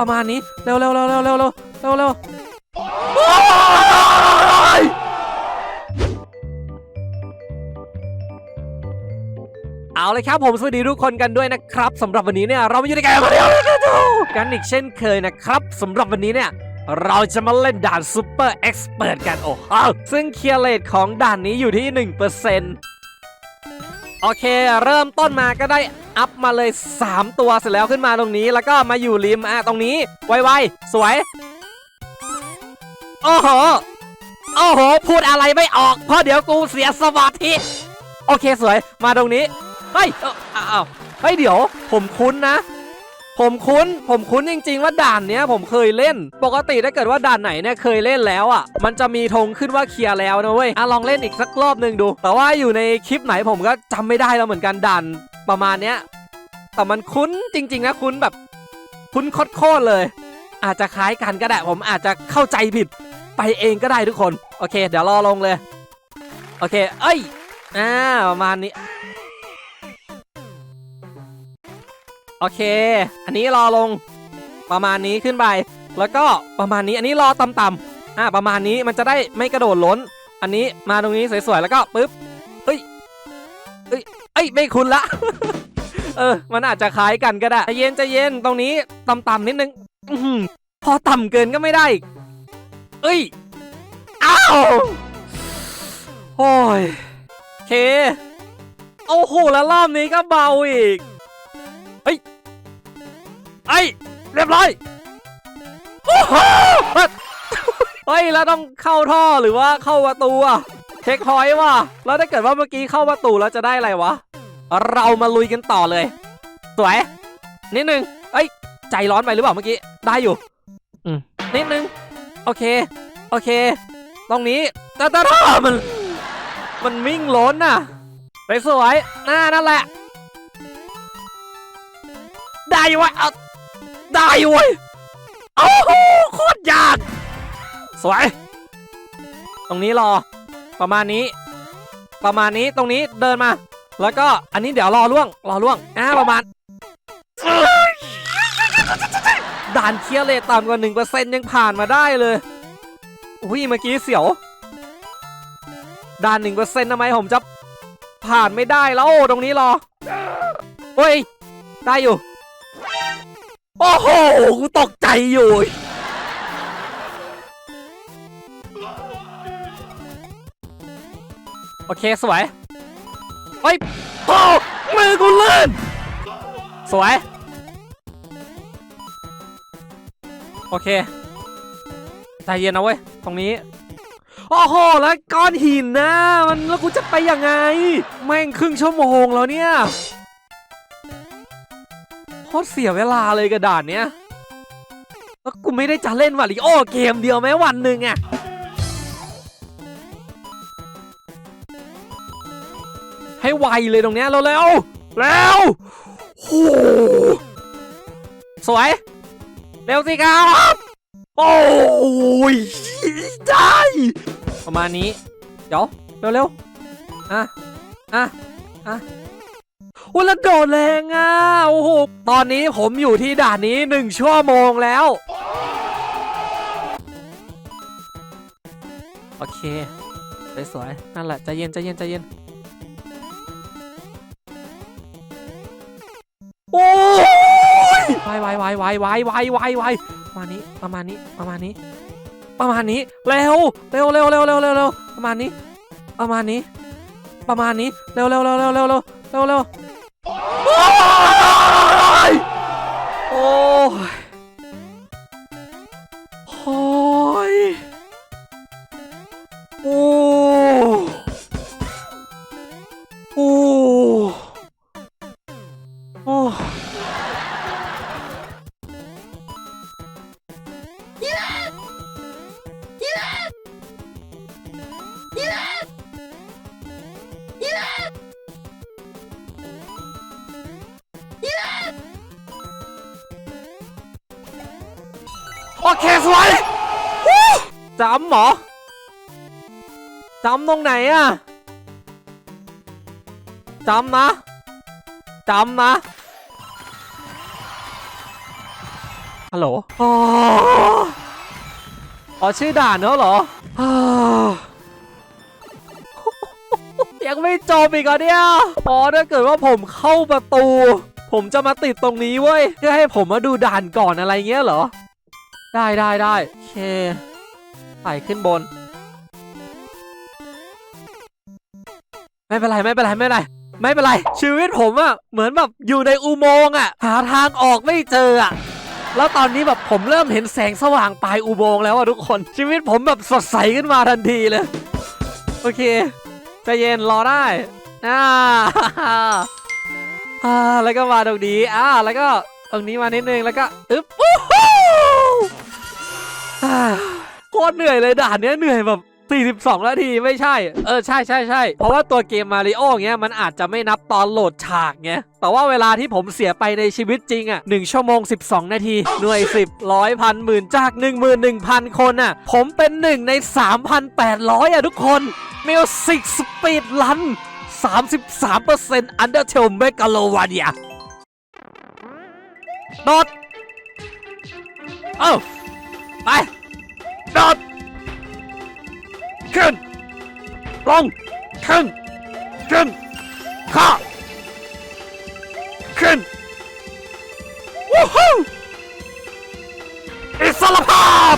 ประมาณนี้ เร็วเร็วเร็วเร็วเร็วเร็วเร็วเร็วเอาเลยครับผมสวัสดีทุกคนกันด้วยนะครับสำหรับวันนี้เนี่ยเรามาอยู่ในเกมมาเดียวกันอีกเช่นเคยนะครับสำหรับวันนี้เนี่ยเราจะมาเล่นด่านซูเปอร์เอ็กซ์เพรกันโอ้โหซึ่งเคลียร์เลทของด่านนี้อยู่ที่ 1%โอเค เริ่มต้นมาก็ได้ อัพมาเลย 3 ตัวเสร็จแล้วขึ้นมาตรงนี้ แล้วก็มาอยู่ริมอะตรงนี้ ไวๆ สวย โอ้โห โอ้โห พูดอะไรไม่ออก เพราะเดี๋ยวกูเสียสมาธิ โอเคสวย มาตรงนี้ เฮ้ยเอ้าอ้าวเฮ้ยเดี๋ยว ผมคุ้นนะผมคุ้น ผมคุ้นจริง ๆ ว่าด่านเนี้ยผมเคยเล่น ปกติถ้าเกิดว่าด่านไหนเนี่ยเคยเล่นแล้วอะ มันจะมีธงขึ้นว่าเคลียร์แล้วนะเว้ย อะลองเล่นอีกสักรอบหนึ่งดู แต่ว่าอยู่ในคลิปไหนผมก็จำไม่ได้แล้วเหมือนกันด่านประมาณเนี้ย แต่มันคุ้นจริง ๆ นะคุ้นแบบ คุ้นโคตรๆเลย อาจจะคล้ายกันก็ได้ผมอาจจะเข้าใจผิด ไปเองก็ได้ทุกคน โอเค เดี๋ยวรอลงเลย โอเค เอ้ยอ่าประมาณนี้ โอเค อันนี้รอลง ประมาณนี้ขึ้นไป แล้วก็ประมาณนี้อันนี้รอต่ำๆอ่าประมาณนี้มันจะได้ไม่กระโดดล้น อันนี้มาตรงนี้สวยๆแล้วก็ปึ๊บเอ้ยเอ้ยเอ้ยไม่คุ้นละ เออ มันอาจจะคล้ายกันก็ได้ใจเย็นใจเย็นตรงนี้ต่ำๆนิดนึงอพอต่ำเกินก็ไม่ได้เอ้ยอ้าวโอ้ยเคโอ้โหแล้วรอบนี้ก็เบาอีกเฮ้ยไอ้ยเรียบร้อยโอ้โหเฮ้ยแล้วต้องเข้าท่อหรือว่าเข้าประตูอะเช็คพอยต์ว่ะแล้วถ้าเกิดว่าเมื่อกี้เข้าประตูแล้วจะได้อะไรวะ เรามาลุยกันต่อเลย สวย นิดนึง เอ้ย ใจร้อนไปหรือเปล่าเมื่อกี้ ได้อยู่ อืม นิดนึง โอเค โอเค ตรงนี้ตาตาตามัน มันวิ่งล้นน่ะไปสวยหน้านั่นแหละ ได้อยู่เวะเอาได้อยู่เว้ยโอ้โหโคตรยาก สวย ตรงนี้รอ ประมาณนี้ ประมาณนี้ตรงนี้เดินมา แล้วก็อันนี้เดี๋ยวรอล่วงรอล่วงอ่าประมาณด่านเคลียร์เลทต่ำกว่า1%ยังผ่านมาได้เลยอุ้ยเมื่อกี้เสียวด่าน1%ทำไมผมจะผ่านไม่ได้แล้วโอ้ตรงนี้รอเฮ้ยได้อยู่โอ้โหกูตกใจอยู่โอเคสวย เฮ้ยโอ้มือกูลื่น สวย โอเค ใจเย็นนะเว้ย ตรงนี้ โอ้โห แล้วก้อนหินนะมันแล้วกูจะไปยังไง แม่งครึ่งชั่วโมงแล้วเนี่ยโคตรเสียเวลาเลยกระดานเนี้ยแล้วกูไม่ได้จะเล่นวาริโอเกมเดียวแม้วันหนึ่งอะ ให้ไวเลยตรงเนี้ยเร็วเร็วๆแล้วโอ้โหสวย เร็วสิครับ โอ้ยได้ประมาณนี้ เดี๋ยวเร็วเร็วๆ อะ อะ อะโอ้แล้วโดดแรงอะ โอ้โห ตอนนี้ผมอยู่ที่ด่านนี้หนึ่งชั่วโมงแล้ว โอเค สวยๆ นั่นแหละ ใจเย็น ใจเย็น ใจเย็นายวายวายวายวายวายวายวายประมาณนี้ประมาณนี้ประมาณนี้ ประมาณนี้เร็วเร็วเร็วเร็วเร็วเร็วเร็วประมาณนี้ ประมาณนี้ ประมาณนี้เร็วเร็วเร็วเร็วเร็วเร็วเร็วเร็วโอ้ย เคสวยวู้จำหรอจำตรงไหนอะจำนะจำนะฮัลโหลอ๋อชื่อด่านเนอะเหรออ่ายังไม่จบอีกเหรอเนี่ยอ๋อถ้าเกิดว่าผมเข้าประตู ผมจะมาติดตรงนี้เว้ยเพื่อให้ผมมาดูด่านก่อนอะไรเงี้ยเหรอ ได้ได้ได้โอเคไต่ขึ้นบน ไม่เป็นไรไม่เป็นไรไม่เป็นไรไม่เป็นไร ชีวิตผมอะเหมือนแบบอยู่ในอุโมงค์อะหาทางออกไม่เจออะแล้วตอนนี้แบบผมเริ่มเห็นแสงสว่างปลายอุโมงค์แล้วอะทุกคน ชีวิตผมแบบสดใสขึ้นมาทันทีเลย โอเคใจเย็นรอได้อ่าอ่าแล้วก็มาตรงนี้อ่าแล้วก็ตรงนี้มานิดนึงแล้วก็อึ๊บ โคตรเหนื่อยเลยด่านเนี้ยเหนื่อยแบบ42นาทีไม่ใช่ เออใช่ใช่ใช่เพราะว่าตัวเกมมาริโอเงี้ยมันอาจจะไม่นับตอนโหลดฉากไงแต่ว่าเวลาที่ผมเสียไปในชีวิตจริงอะ1ชั่วโมง 12 นาที หน่วย 10ร้อยพันหมื่นจาก 11,000 คนอะ ผมเป็นหนึ่งใน 3,800 อะทุกคนมิวสิกสปีดลัน33% Undertale Megalovania โดดเอ้า ไปโดดขึ้นลงขึ้นขึ้นข้าขึ้นวู้ฮู้อิสระภาพ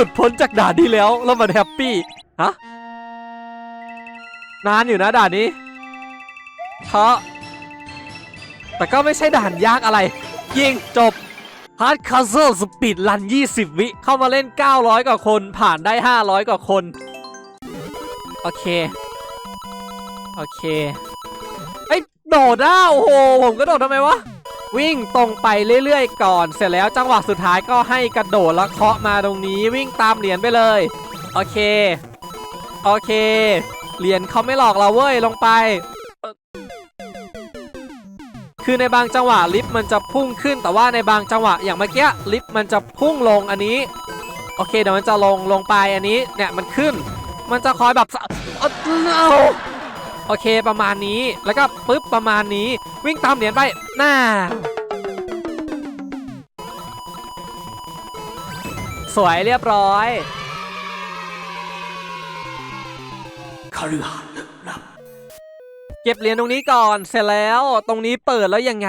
ลุดพ้นจากด่านที่แล้วแล้วมันแฮปปี้ฮะนานอยู่นะด่านนี้เพราะแต่ก็ไม่ใช่ด่านยากอะไร ยิงจบฮาร์ดคัสเซิลสปีดรัน 20 วิ เข้ามาเล่น 900 กว่าคน ผ่านได้ 500 กว่าคน โอเค โอเค ไอ้โดดอะโอ้โห ผมก็โดดทำไมวะ วิ่งตรงไปเรื่อยๆ ก่อน เสร็จแล้วจังหวะสุดท้ายก็ให้กระโดดแล้วเคาะมาตรงนี้วิ่งตามเหรียญไปเลย โอเค โอเค เหรียญเขาไม่หลอกเราเว้ยลงไป คือในบางจังหวะลิฟต์มันจะพุ่งขึ้น แต่ว่าในบางจังหวะอย่างเมื่อกี้ลิฟต์มันจะพุ่งลงอันนี้ โอเคเดี๋ยวมันจะลงลงไปอันนี้เนี่ยมันขึ้น มันจะคอยแบบอ้อ no โอเคประมาณนี้แล้วก็ปึ๊บประมาณนี้ วิ่งตามเหรียญไปหน้า สวยเรียบร้อยเก็บเหรียญตรงนี้ก่อนเสร็จแล้วตรงนี้เปิดแล้วยังไง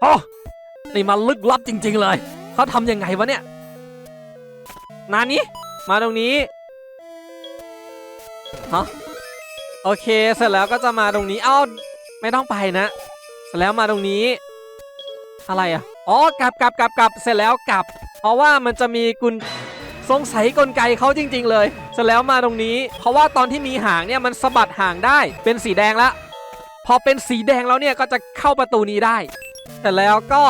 โอ้นี่มันลึกลับจริง ๆ เลย เขาทำยังไงวะเนี่ยนานี้มาตรงนี้ฮะ โอเค เสร็จแล้วก็จะมาตรงนี้ เอ้า ไม่ต้องไปนะ เสร็จแล้วมาตรงนี้ อะไรอะ อ๋อ กลับกลับกลับกลับ เสร็จแล้วกลับ เพราะว่ามันจะมีกุญสงสัยกลไกเขาจริง ๆ เลย เสร็จแล้วมาตรงนี้ เพราะว่าตอนที่มีหางเนี่ยมันสะบัดหางได้ เป็นสีแดงและพอเป็นสีแดงแล้วเนี่ยก็จะเข้าประตูนี้ได้ แต่แล้วก็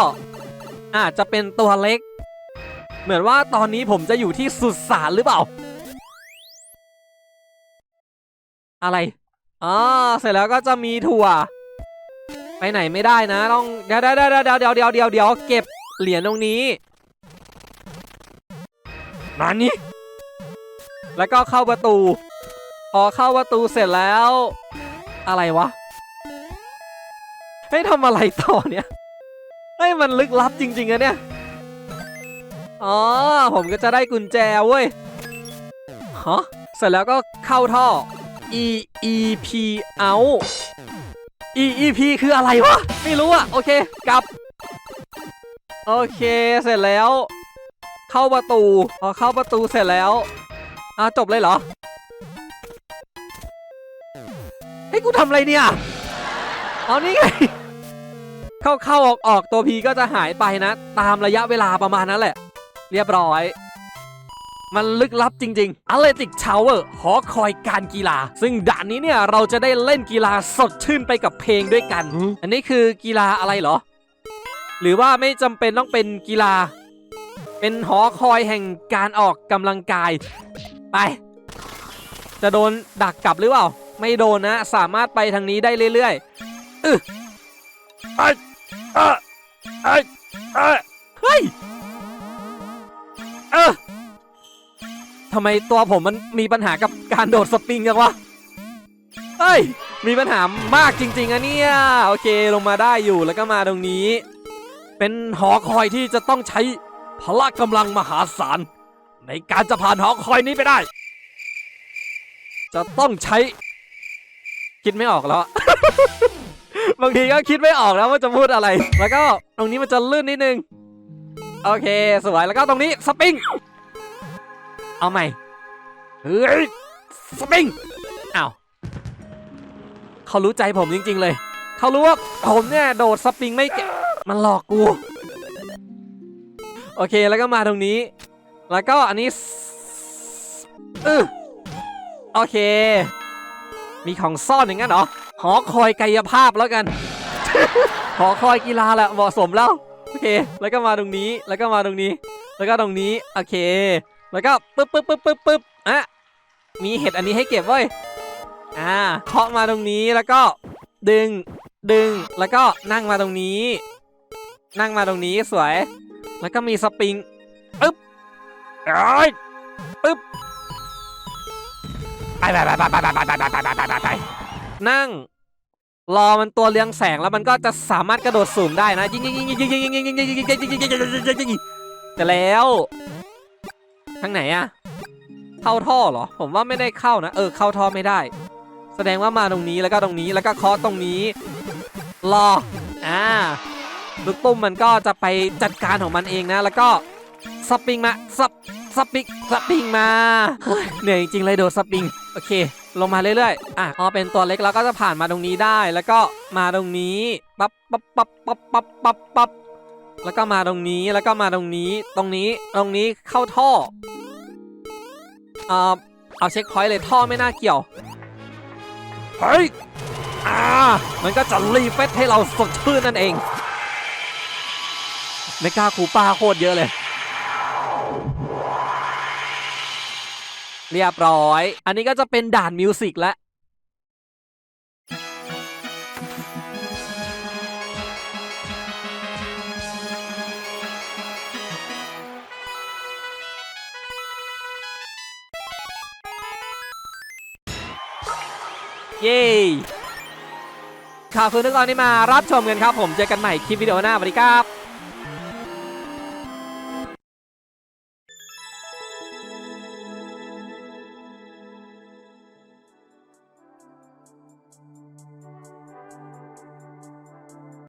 อาจจะเป็นตัวเล็ก เหมือนว่าตอนนี้ผมจะอยู่ที่สุสานหรือเปล่า อะไรอ๋อเสร็จแล้วก็จะมีถั่ว ไปไหนไม่ได้นะ ต้องเดี๋ยวเดี๋ยวเดี๋ยวเดี๋ยวเดี๋ยวเดี๋ยวเดี๋เก็บเหรียญตรงนี้นั่นนี่แล้วก็เข้าประตู พอเข้าประตูเสร็จแล้ว อะไรวะให้ทำอะไรต่อเนี่ยเฮ้ยมันลึกลับจริงๆอะเนี่ย อ๋อ ผมก็จะได้กุญแจเว้ย ฮะ เสร็จแล้วก็เข้าท่อ E E P out E E P คืออะไรวะ ไม่รู้อะโอเค กลับ โอเค เสร็จแล้ว เข้าประตู พอเข้าประตูเสร็จแล้วอ้าวจบเลยเหรอ เฮ้ย กูทำอะไรเนี่ย เอานี่ไง เข้าเข้าออกออกตัวพีก็จะหายไปนะ ตามระยะเวลาประมาณนั้นแหละ เรียบร้อย มันลึกลับจริงๆ Athletic Tower หอคอยการกีฬา ซึ่งด่านนี้เนี่ยเราจะได้เล่นกีฬาสดชื่นไปกับเพลงด้วยกัน อันนี้คือกีฬาอะไรเหรอ หรือว่าไม่จำเป็นต้องเป็นกีฬา เป็นหอคอยแห่งการออกกำลังกาย ไป จะโดนดักกลับหรือเปล่า ไม่โดนนะ สามารถไปทางนี้ได้เรื่อยๆอึไอ้ไอ้ไอ้เออเฮ้ยเออ ทำไมตัวผมมันมีปัญหากับการโดดสปริงจังวะเฮ้ย มีปัญหามากจริงๆอะเนี่ย โอเคลงมาได้อยู่แล้วก็มาตรงนี้ เป็นหอคอยที่จะต้องใช้พละกำลังมหาศาล ในการจะผ่านหอคอยนี้ไปได้ จะต้องใช้ คิดไม่ออกแล้ว บางทีก็คิดไม่ออกแล้วว่าจะพูดอะไร แล้วก็ตรงนี้มันจะลื่นนิดนึง โอเค สวยแล้วก็ตรงนี้สปริง เอาใหม่ เฮ้ยสปริงอ้าวเขารู้ใจผมจริง ๆ เลย เขารู้ว่าผมเนี่ยโดดสปริงไม่เก่งมันหลอกกู โอเคแล้วก็มาตรงนี้ แล้วก็อันนี้เออโอเค มีของซ่อนอย่างนั้นเหรอ หอคอยกายภาพแล้วกัน หอคอยกีฬาแหละเหมาะสมแล้ว โอเค แล้วก็มาตรงนี้ แล้วก็มาตรงนี้ แล้วก็ตรงนี้ โอเค แล้วก็ปึ๊บปึ๊บปึ๊บปึ๊บปึ๊บอะมีเห็ดอันนี้ให้เก็บเว้ยอ่าเคาะมาตรงนี้แล้วก็ดึงดึงแล้วก็นั่งมาตรงนี้ นั่งมาตรงนี้สวย แล้วก็มีสปริงปึ๊บเอ้ยปึ๊บไปไปไปไปไปไปไปไปไปไปไปไปนั่ง รอมันตัวเรืองแสงแล้วมันก็จะสามารถกระโดดสูงได้นะยิงยิงยิงยิงยิงยิงยิงยิงยิงยิงยิงยิงยิงยิงยิงยิงแต่แล้ว ทางไหนอะเข้าท่อเหรอ ผมว่าไม่ได้เข้านะ เออ เข้าท่อไม่ได้ แสดงว่ามาตรงนี้แล้วก็ตรงนี้แล้วก็เคาะตรงนี้ รอ อ่า ลูกตุ้มมันก็จะไปจัดการของมันเองนะ แล้วก็สปริงมาสปสปริงสปริงมา เหนื่อยจริงเลยโดดสปริง โอเค ลงมาเรื่อยๆ อะพอเป็นตัวเล็กแล้วก็จะผ่านมาตรงนี้ได้ แล้วก็มาตรงนี้ ปั๊บปั๊บปั๊บปั๊บปั๊บปั๊บปั๊บ แล้วก็มาตรงนี้แล้วก็มาตรงนี้ ตรงนี้ตรงนี้เข้าท่อเอ่อเอาเช็คพอยต์เลยท่อไม่น่าเกี่ยวเฮ้ยอ่ามันก็จะรีเฟซให้เราสดชื่นนั่นเองไม่กล้าคูป้าโคตรเยอะเลย เรียบร้อย อันนี้ก็จะเป็นด่านมิวสิกแล้ว เย้ข่าวคืนทุกตอนนี้มารับชมกันครับผมเจอกันใหม่คลิปวิดีโอหน้าสวัสดีครับ